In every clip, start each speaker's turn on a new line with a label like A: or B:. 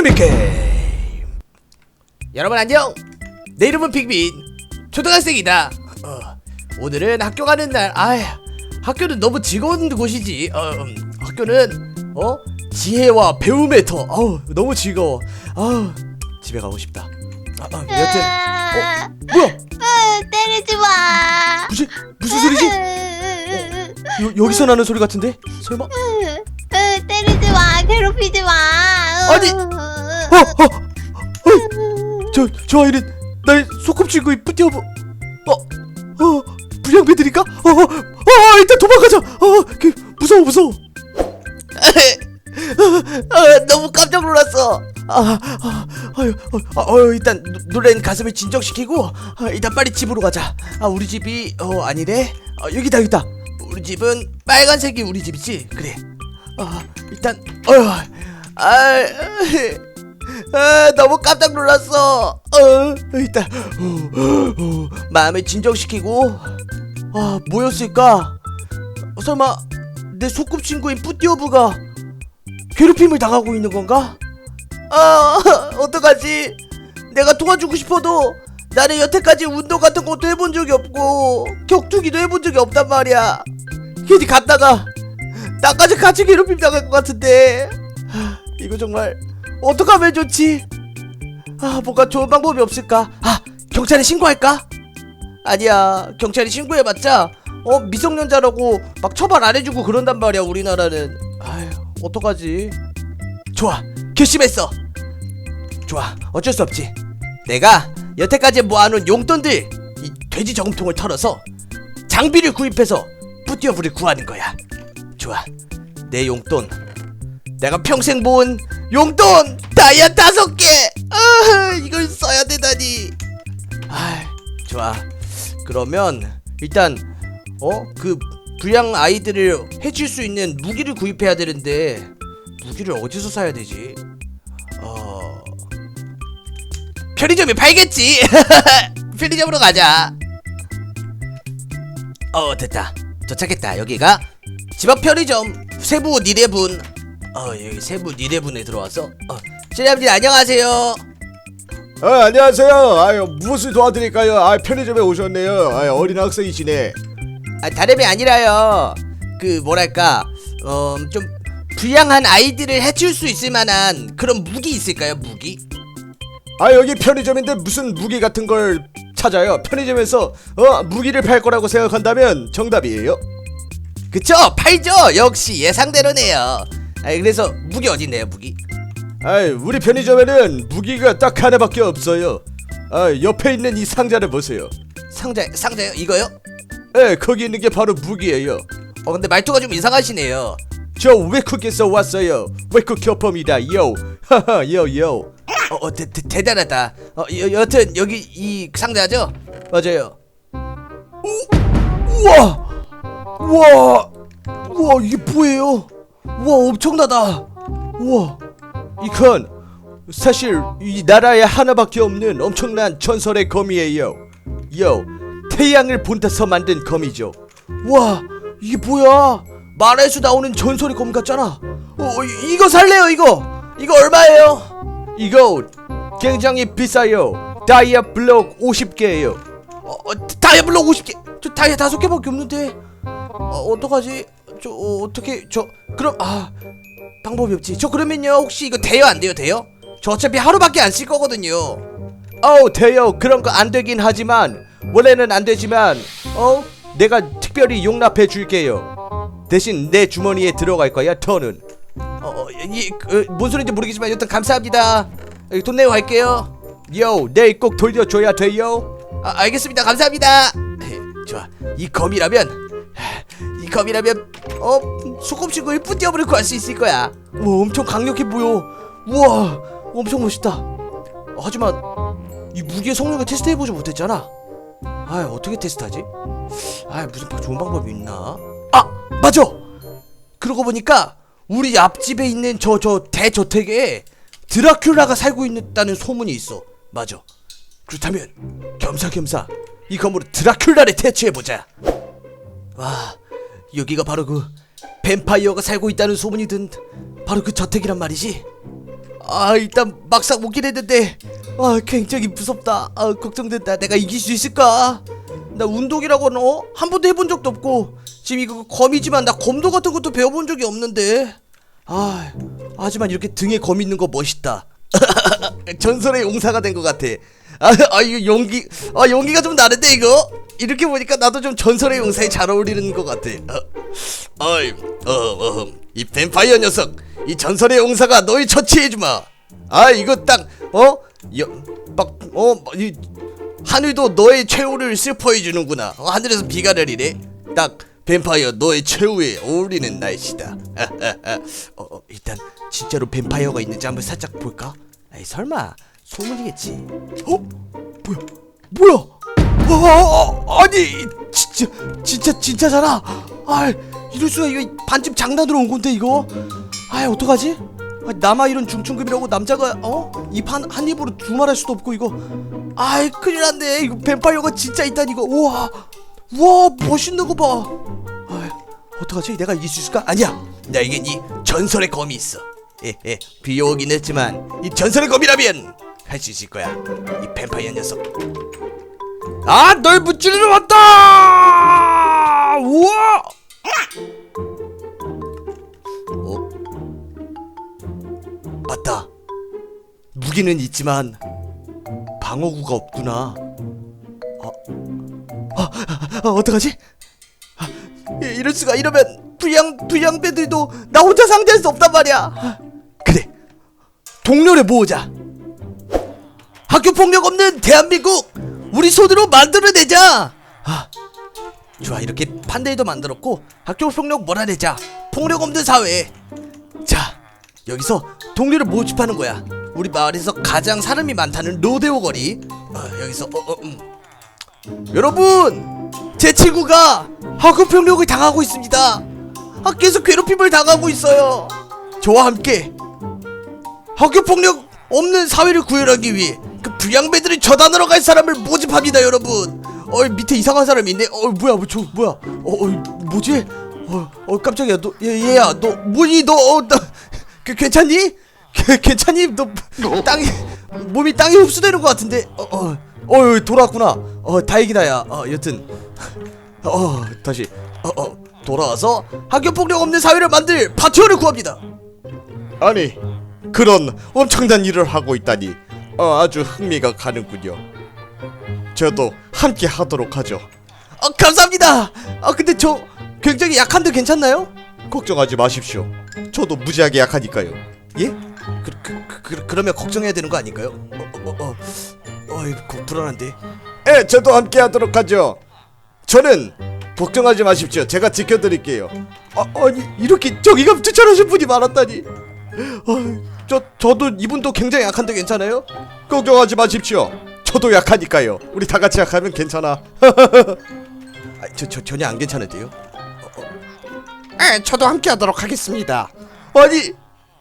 A: 재밌게 여러분 안녕! 내 이름은 빅빈 초등학생이다. 어, 오늘은 학교 가는 날. 아휴 학교는 너무 즐거운 곳이지. 어, 음, 학교는 어? 지혜와 배움의 터. 아우 너무 즐거워. 아우 집에 가고 싶다. 아, 아, 여튼
B: 으아,
A: 뭐야?
B: 으, 때리지 마.
A: 무슨 무슨 소리지? 여, 여기서 나는 소리 같은데? 설마?
B: 으, 으, 때리지 마. 괴롭히지 마.
A: 아니, 어, 어, 어, 저, 저 아이는 날 소꿉친구에 뿌띄어보, 어, 어, 불량배들인가? 어, 어, 어, 일단 도망가자. 어, 그, 무서워, 무서워. 아, 너무 깜짝 놀랐어. 아, 아, 아유, 어, 어, 일단 노- 놀란 가슴을 진정시키고, 아, 일단 빨리 집으로 가자. 아, 우리 집이, 어, 아니래. 아, 여기다, 여기다. 우리 집은 빨간색이 우리 집이지. 그래. 아, 일단, 어휴, 아, 아, 너무 깜짝 놀랐어. 어, 일단, 어, 어, 마음을 진정시키고, 아, 뭐였을까? 어, 설마 내 소꿉친구인 뿌띠오브가 괴롭힘을 당하고 있는 건가? 아, 어떡하지? 내가 도와주고 싶어도 나는 여태까지 운동 같은 것도 해본 적이 없고 격투기도 해본 적이 없단 말이야. 괜히 갔다가 나까지 같이 괴롭힘 당할 것 같은데 하, 이거 정말 어떡하면 좋지? 아 뭔가 좋은 방법이 없을까? 아 경찰에 신고할까? 아니야 경찰에 신고해봤자 어 미성년자라고 막 처벌 안 해주고 그런단 말이야 우리나라는 아휴 어떡하지? 좋아 결심했어 좋아 어쩔 수 없지 내가 여태까지 모아놓은 용돈들 이 돼지 저금통을 털어서 장비를 구입해서 뿌띠어브를 구하는 거야 좋아 내 용돈 내가 평생 모은 용돈! 다이아 다섯 개! 아, 이걸 써야 되다니. 아 좋아. 그러면 일단 어? 그 불량 아이들을 해칠 수 있는 무기를 구입해야 되는데 무기를 어디서 사야 되지? 어 편의점에 팔겠지! 편의점으로 가자! 어 됐다. 도착했다. 여기가 집 앞 편의점. 세부 니레분 어 여기 세부 니레분에 들어와서 어 실례합니다 안녕하세요
C: 아, 안녕하세요. 아유, 무엇을 도와드릴까요? 아, 편의점에 오셨네요. 아, 어린 학생이시네.
A: 아 다름이 아니라요 그 뭐랄까 어 좀 불량한 아이들을 해칠 수 있을 만한 그런 무기 있을까요 무기
C: 아, 여기 편의점인데 무슨 무기 같은 걸 찾아요? 편의점에서 어, 무기를 팔 거라고 생각한다면 정답이에요.
A: 그쵸 팔죠 역시 예상대로네요 아 그래서 무기 어딨네요 무기
C: 아, 우리 편의점에는 무기가 딱 하나밖에 없어요. 아, 옆에 있는 이 상자를 보세요.
A: 상자 상자요 이거요
C: 예, 거기 있는 게 바로 무기예요.
A: 어 근데 말투가 좀 이상하시네요
C: 저 외국에서 왔어요. 외국 교포입니다. 요. 하하, 요, 요.
A: 어, 어 대, 대, 대단하다 어 여, 여튼 여기 이 상자죠 맞아요 오, 우와 우와 우와 이게 뭐예요 우와 엄청나다. 우와.
C: 이건 사실 이 나라에 하나밖에 없는 엄청난 전설의 검이에요. 요, 태양을 본따서 만든 검이죠.
A: 와 이게 뭐야? 만화에서 나오는 전설의 검 같잖아. 어 이- 이거 살래요 이거? 이거 얼마예요?
C: 이거 굉장히 비싸요. 다이아 블록 50개예요.
A: 어, 어 다이아 블록 50개. 저 다이아 다섯 개밖에 없는데. 어 어떡하지 저 어, 어떻게 저 그럼 아 방법이 없지 저 그러면요 혹시 이거 돼요 안 돼요 돼요 저 어차피 하루밖에 안 쓸 거거든요
C: 어우, 돼요. 그런 거 안 되긴 하지만 원래는 안 되지만 어, 내가 특별히 용납해 줄게요. 대신 내 주머니에 들어갈 거야. 더는.
A: 어, 어이뭔 소리인지 모르겠지만 일단 감사합니다 여기 돈 내고 갈게요
C: 요, 내일 꼭 돌려줘야 돼요.
A: 아, 알겠습니다. 감사합니다. 에이, 좋아. 이 검이라면 하, 이 검이라면 어 소꿉친구의 뿌띠어브를 구할 수 있을 거야. 와 엄청 강력해 보여. 우와 엄청 멋있다. 어, 하지만 이 무기의 성능을 테스트해보지 못했잖아. 아 어떻게 테스트하지? 아 무슨 바- 좋은 방법이 있나? 아 맞아. 그러고 보니까 우리 앞집에 있는 저 저 대저택에 드라큘라가 살고 있다는 소문이 있어. 맞아. 그렇다면 겸사겸사 이 검으로 드라큘라를 퇴치해보자 와 여기가 바로 그 뱀파이어가 살고 있다는 소문이 든 바로 그 저택이란 말이지? 아 일단 막상 오긴 했는데 아 굉장히 무섭다. 아 걱정된다. 내가 이길 수 있을까? 나 운동이라고는 어? 한 번도 해본 적도 없고 지금 이거 검이지만 나 검도 같은 것도 배워본 적이 없는데. 아 하지만 이렇게 등에 검 있는 거 멋있다. 전설의 용사가 된 것 같아 아, 아 이거 용기 아 용기가 좀 나는데 이거? 이렇게 보니까 나도 좀 전설의 용사에 잘 어울리는 것 같아. 어, 어이 어, 어, 이 뱀파이어 녀석 이 전설의 용사가 너희 처치해주마. 아 이거 딱어막어이 하늘도 너의 최후를 슬퍼해주는구나. 어, 하늘에서 비가 내리네. 딱 뱀파이어 너의 최후에 어울리는 날씨다. 어, 어, 일단 진짜로 뱀파이어가 있는지 한번 살짝 볼까? 에이 설마 소문이겠지. 어? 뭐야? 뭐야? 어, 아니 진짜 진짜 진짜잖아. 아 이럴 수가 이거 반집 장난으로 온 건데 이거? 아 어떡하지? 아, 남아 이런 중충급이라고 남자가 어? 입한 한 입으로 두말할 수도 없고 이거. 아이 큰일 났네. 이거 뱀파이어가 진짜 있다니 이거. 우와. 우와 멋있는 거 봐. 아 어떡하지? 내가 이길 수 있을까? 아니야. 나에겐 이 전설의 검이 있어. 예 예. 비오긴 했지만 이 전설의 검이라면 할 수 있을 거야 이 뱀파이어 녀석 아, 널 무찌르러 왔다! 우와! 어? 맞다. 무기는 있지만 방어구가 없구나. 어? 아, 아, 어떡하지? 아, 이- 이럴 수가 이러면 불량 불량배들도 나 혼자 상대할 수 없단 말이야. 그래. 동료를 모으자. 학교 폭력 없는 대한민국 우리 손으로 만들어내자. 아, 좋아 이렇게 판넬도 만들었고 학교 폭력 몰아내자. 폭력 없는 사회. 자 여기서 동료를 모집하는 거야. 우리 마을에서 가장 사람이 많다는 로데오 거리. 어, 여기서 어, 어, 음. 여러분 제 친구가 학교 폭력을 당하고 있습니다. 학교에서 괴롭힘을 당하고 있어요. 저와 함께 학교 폭력 없는 사회를 구현하기 위해 그 불량배들을 처단하러 갈 사람을 모집합니다, 여러분. 어 밑에 이상한 사람이 있네. 어 뭐야, 뭐, 저 뭐야? 어, 어 뭐지? 어, 어 깜짝이야. 너 얘, 얘야, 너 뭐니? 너 어, 나, 그, 괜찮니? 그, 괜찮니? 너 땅이 몸이 땅에 흡수되는 것 같은데. 어, 어, 어 돌아왔구나. 어 다행이다 야. 어 여튼 어 다시 어, 어 돌아와서 학교 폭력 없는 사회를 만들 파티원을 구합니다.
D: 아니 그런 엄청난 일을 하고 있다니 어, 아주 흥미가 가는군요. 저도 함께 하도록 하죠.
A: 어 감사합니다. 아 근데 저 굉장히 약한데 괜찮나요?
D: 걱정하지 마십시오. 저도 무지하게 약하니까요.
A: 예? 그, 그, 그, 그 그러면 걱정해야 되는 거 아닌가요? 어, 어, 어, 이거 고- 불안한데.
D: 예, 저도 함께 하도록 하죠. 저는 걱정하지 마십시오. 제가 지켜드릴게요.
A: 아 아니 이렇게 정의감 투철하신 분이 많았다니. 아, 저 저도 이분도 굉장히 약한데 괜찮아요?
D: 걱정하지 마십시오. 저도 약하니까요. 우리 다 같이 약하면 괜찮아.
A: 아, 저, 저 전혀 안 괜찮은데요?
D: 예, 저도 함께 하도록 하겠습니다.
A: 아니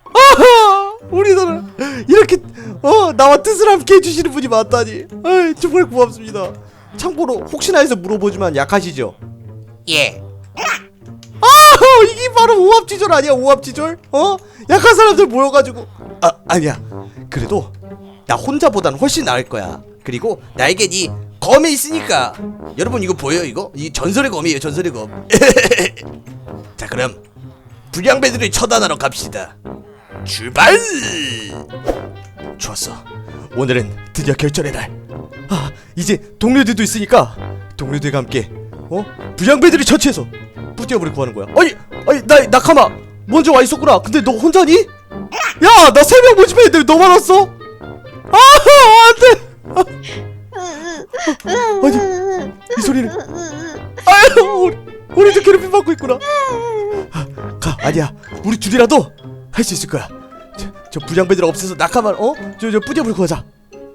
A: 아하 우리 나라 이렇게 어 나와 뜻을 함께 해주시는 분이 많다니 아 정말 고맙습니다 참고로 혹시나 해서 물어보지만 약하시죠?
B: 예.
A: 아 이게 바로 오합지졸 아니야? 오합지졸? 어? 약한 사람들 모여가지고. 아 아니야. 그래도 나 혼자보단 훨씬 나을 거야. 그리고 나에겐 이 검이 있으니까. 여러분 이거 보여요 이거? 이 전설의 검이에요 전설의 검 자 그럼 불량배들을 처단하러 갑시다. 출발! 좋았어. 오늘은 드디어 결전의 날. 아, 이제 동료들도 있으니까 동료들과 함께 어? 불량배들을 처치해서 뿌띠어브를 구하는 거야. 아니, 아니 나 나카마 먼저 와 있었구나. 근데 너 혼자니? 야, 나 세 명 모집했는데 왜 너만 왔어? 아, 안돼. 아니, 이 소리는 아유, 우리 우리도 괴롭힘 받고 있구나. 가, 아니야. 우리 둘이라도 할 수 있을 거야. 저, 저 불량배들 없애서 나카만 어? 저 저 뿌띠어브를 구하자.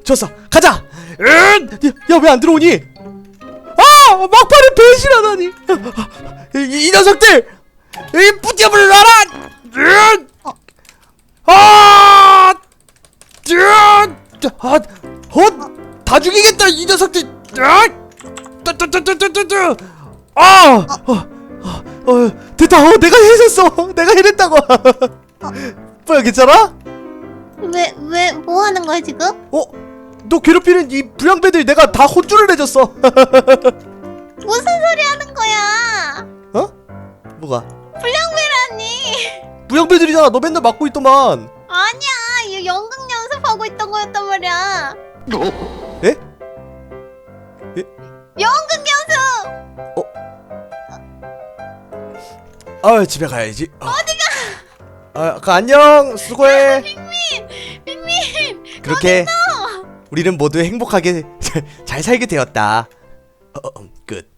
A: 좋았어. 가자. 응! 야, 왜 안 들어오니? 아! 막판에 배신하다니! 이, 이 녀석들! 이 뿌띠업을 놔라! 아! 아! 어? 다 죽이겠다 이 녀석들! 으악! 뜨뜨뜨뜨뜨뜨! 아! 어, 어, 어, 됐다! 어, 내가 해냈어! 내가 해냈다고! 뭐야 괜찮아?
B: 왜 왜 뭐 하는 거야 지금?
A: 어? 너 괴롭히는 이 불량배들 내가 다 혼쭐을 내줬어
B: 무슨 소리 하는 거야?
A: 뭐가?
B: 불량배라니.
A: 불량배들이잖아. 너 맨날 맞고 있더만.
B: 아니야, 이거 연극 연습하고 있던 거였단 말이야.
A: 에? 에?
B: 연극 연습.
A: 아 집에 가야지. 어디가? 아, 그 안녕. 수고해.
B: 빅민,
A: 그렇게 우리는 모두 행복하게 잘 살게 되었다. 어, 어, 끝